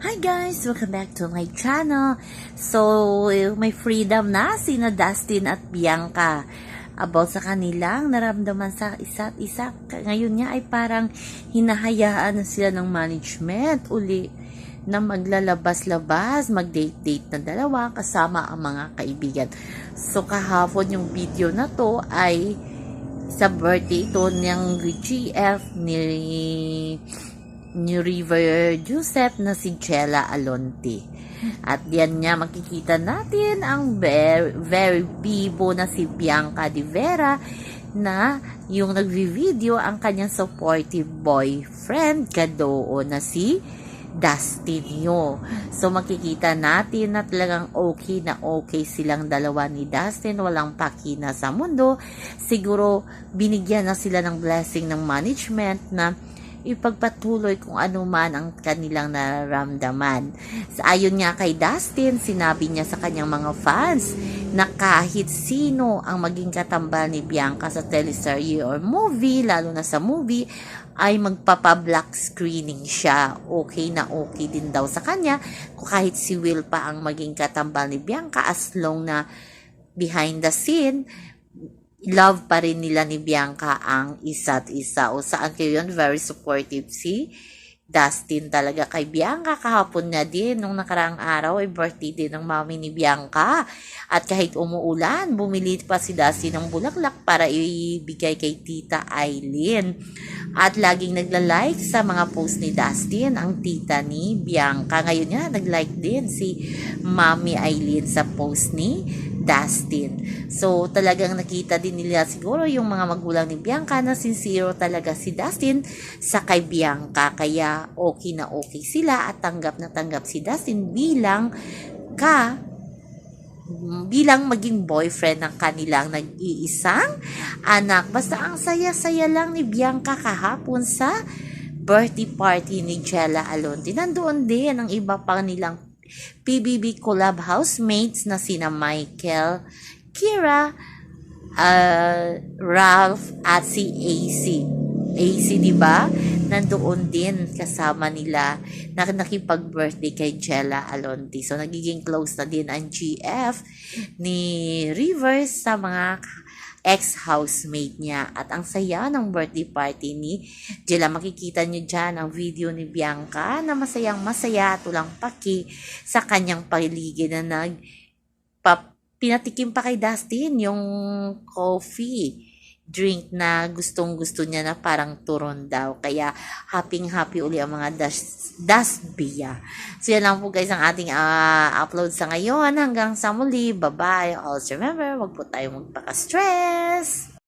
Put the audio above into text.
Hi guys! Welcome back to my channel. So, may freedom na sina Dustin at Bianca about sa kanilang naramdaman sa isa't isa. Ngayon nga ay parang hinahayaan na sila ng management uli na maglalabas-labas, mag-date-date na dalawa kasama ang mga kaibigan. So, kahapon yung video na to ay sa birthday ito ng GF ni ni River Joseph na si Chela Alonte. At yan nga makikita natin ang very, very bibo na si Bianca Di Vera na yung nagvi-video ang kanyang supportive boyfriend kadoo na si Dustin Yo. So makikita natin na talagang okay na okay silang dalawa ni Dustin, walang pakina sa mundo. Siguro binigyan na sila ng blessing ng management na ipagpatuloy kung ano man ang kanilang nararamdaman. Sa ayon nga kay Dustin, sinabi niya sa kanyang mga fans na kahit sino ang maging katambal ni Bianca sa teleserye or movie, lalo na sa movie, ay magpapa-black screening siya. Okay na okay din daw sa kanya kahit si Will pa ang maging katambal ni Bianca as long na behind the scene, love pa rin nila ni Bianca ang isa't isa. O saan kayo yun? Very supportive si Dustin talaga kay Bianca. Kahapon na din, nung nakaraang araw, ay birthday din ng mami ni Bianca. At kahit umuulan, bumili pa si Dustin ng bulaklak para ibigay kay Tita Aileen. At laging nagla-like sa mga post ni Dustin, ang tita ni Bianca. Ngayon nga, nag-like din si Mami Aileen sa post ni Dustin. So, talagang nakita din nila siguro yung mga magulang ni Bianca na sincere talaga si Dustin sa kay Bianca. Kaya okay na okay sila at tanggap na tanggap si Dustin bilang ka bilang maging boyfriend ng kanilang nag-iisang anak. Basta ang saya-saya lang ni Bianca kahapon sa birthday party ni Jella Alonte. Nandoon din ang iba pang nilang PBB collab housemates na sina Michael, Kira, uh, Ralph at si AC. AC, di ba? Nandoon din kasama nila na nakipag-birthday kay Jella Alonte. So, nagiging close na din ang GF ni Rivers sa mga ex-housemate niya. At ang saya ng birthday party ni Jella. Makikita niyo dyan ang video ni Bianca na masayang masaya at walang paki sa kanyang paligid na nag pinatikim pa kay Dustin yung coffee drink na gustong gusto niya na parang turon daw. Kaya happy happy uli ang mga das, dasbia. So yan lang po guys ang ating uh, upload sa ngayon. Hanggang sa muli. Bye-bye. Also remember, wag po tayong magpaka-stress.